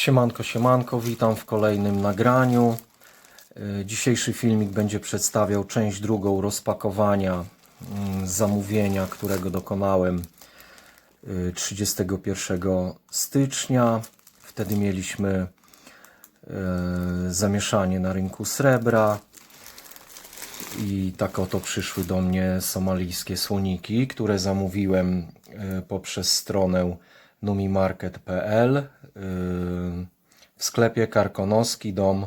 Siemanko, siemanko, witam w kolejnym nagraniu. Y, Dzisiejszy filmik będzie przedstawiał część drugą rozpakowania mm, zamówienia, którego dokonałem y, 31 stycznia. Wtedy mieliśmy y, zamieszanie na rynku srebra i tak oto przyszły do mnie somalijskie słoniki, które zamówiłem poprzez stronę numimarket.pl w sklepie Karkonoski Dom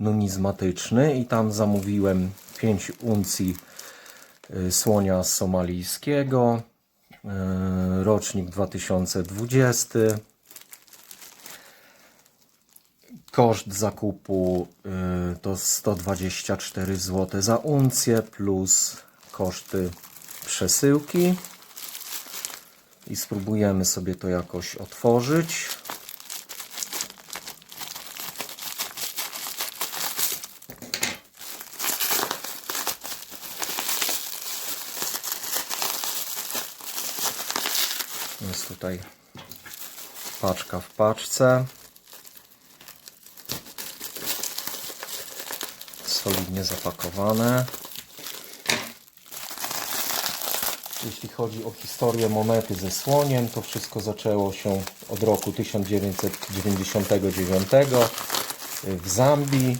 Numizmatyczny i tam zamówiłem 5 uncji y, słonia somalijskiego, y, rocznik 2020. Koszt zakupu y, to 124 zł za uncję plus koszty przesyłki. I spróbujemy sobie to jakoś otworzyć. Jest tutaj paczka w paczce. solidnie zapakowane. Jeśli chodzi o historię monety ze słoniem, to wszystko zaczęło się od roku 1999 w Zambii.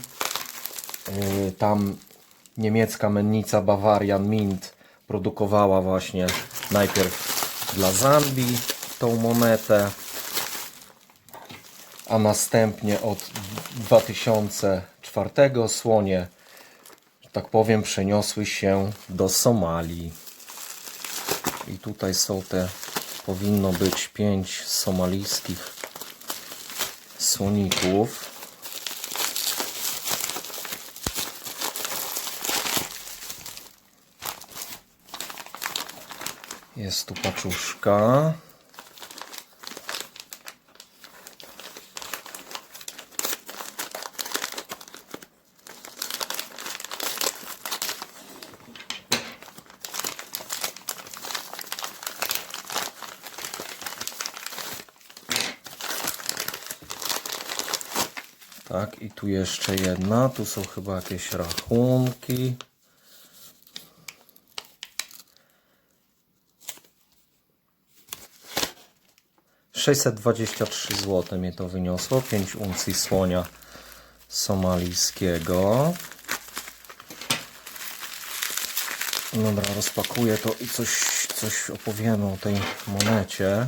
Yy, Tam niemiecka mennica Bavarian Mint produkowała właśnie najpierw dla Zambii tą monetę, a następnie od 2004 słonie, tak powiem, przeniosły się do Somalii. I tutaj są te, powinno być pięć somalijskich słoników. Jest tu paczuszka. Tak, i tu jeszcze jedna. Tu są chyba jakieś rachunki. Sześćset dwadzieścia trzy mnie to wyniosło. 5 uncji słonia somalijskiego. Dobra, rozpakuję to i coś, coś opowiemy o tej monecie.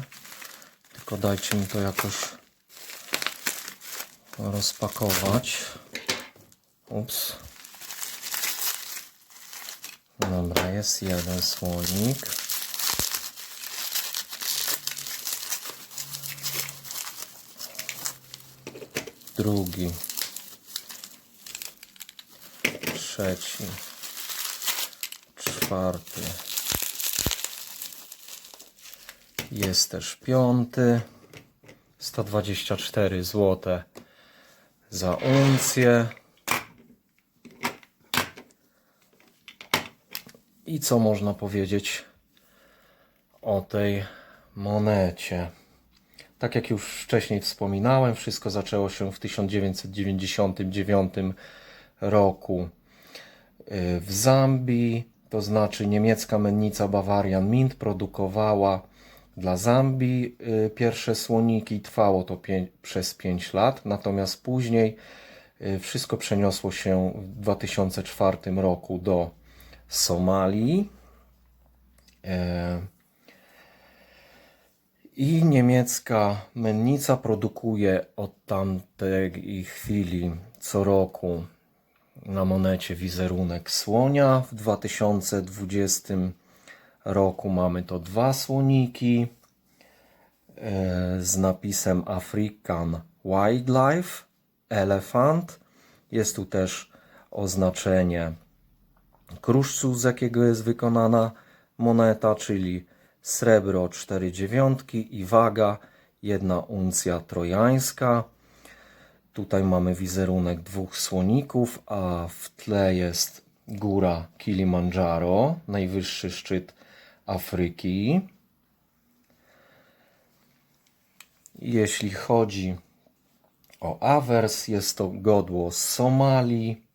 Tylko dajcie mi to jakoś rozpakować. Ups. Dobra, jest jeden słonik. Drugi. Trzeci. Czwarty. Jest też piąty. 124 zł za uncję. I co można powiedzieć o tej monecie? Tak jak już wcześniej wspominałem, wszystko zaczęło się w 1999 roku y, w Zambii. To znaczy niemiecka mennica Bavarian Mint produkowała dla Zambii y, pierwsze słoniki. Trwało to pię- przez 5 lat, natomiast później y, wszystko przeniosło się w 2004 roku do Somalii. E, I niemiecka mennica produkuje od tamtej chwili co roku na monecie wizerunek słonia. W 2020 roku mamy to dwa słoniki e, z napisem African Wildlife Elephant. Jest tu też oznaczenie kruszcu, z jakiego jest wykonana moneta, czyli srebro 4 dziewiątki i waga 1 uncja trojańska. Tutaj mamy wizerunek dwóch słoników, a w tle jest góra Kilimandżaro, najwyższy szczyt Afryki. Jeśli chodzi O, Avers jest to godło z Somalii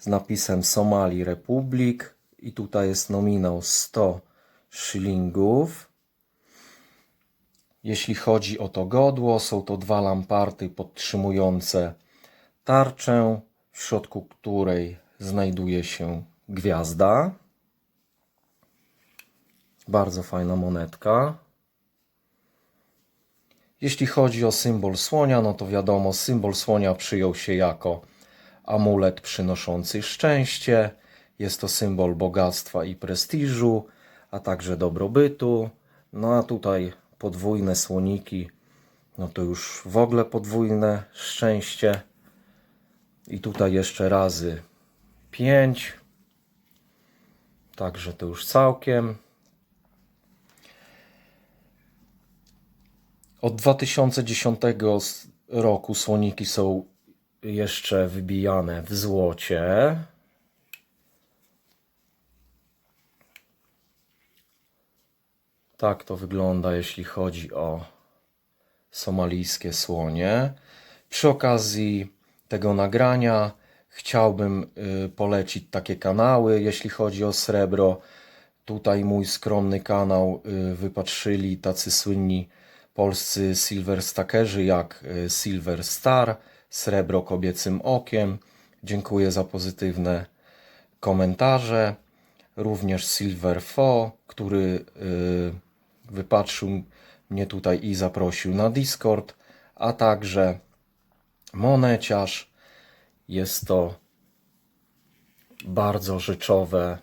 z napisem Somali Republic i tutaj jest nominał 100 szylingów. Jeśli chodzi o to godło, są to dwa lamparty podtrzymujące tarczę, w środku której znajduje się gwiazda. Bardzo fajna monetka. Jeśli chodzi o symbol słonia, no to wiadomo, symbol słonia przyjął się jako amulet przynoszący szczęście. Jest to symbol bogactwa i prestiżu, a także dobrobytu. No a tutaj podwójne słoniki, no to już w ogóle podwójne szczęście. I tutaj jeszcze razy 5. Także to już całkiem. Od 2010 s- roku słoniki są jeszcze wybijane w złocie. Tak to wygląda, jeśli chodzi o somalijskie słonie. Przy okazji tego nagrania chciałbym y, polecić takie kanały, jeśli chodzi o srebro. Tutaj mój skromny kanał y, wypatrzyli tacy słynni polscy silverstackerzy jak y, Silver Star, Srebro kobiecym okiem. Dziękuję za pozytywne komentarze. Również Silver Fo, który y, wypatrzył mnie tutaj i zaprosił na Discord, a także Moneciarz. Jest to bardzo rzeczowe,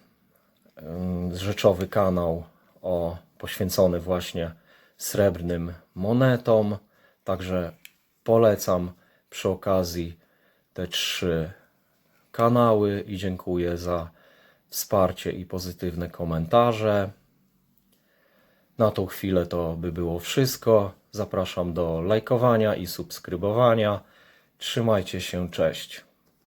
ym, rzeczowy kanał o, poświęcony właśnie srebrnym monetom. Także polecam przy okazji te trzy kanały i dziękuję za wsparcie i pozytywne komentarze. Na tą chwilę to by było wszystko. Zapraszam do lajkowania i subskrybowania. Trzymajcie się, cześć.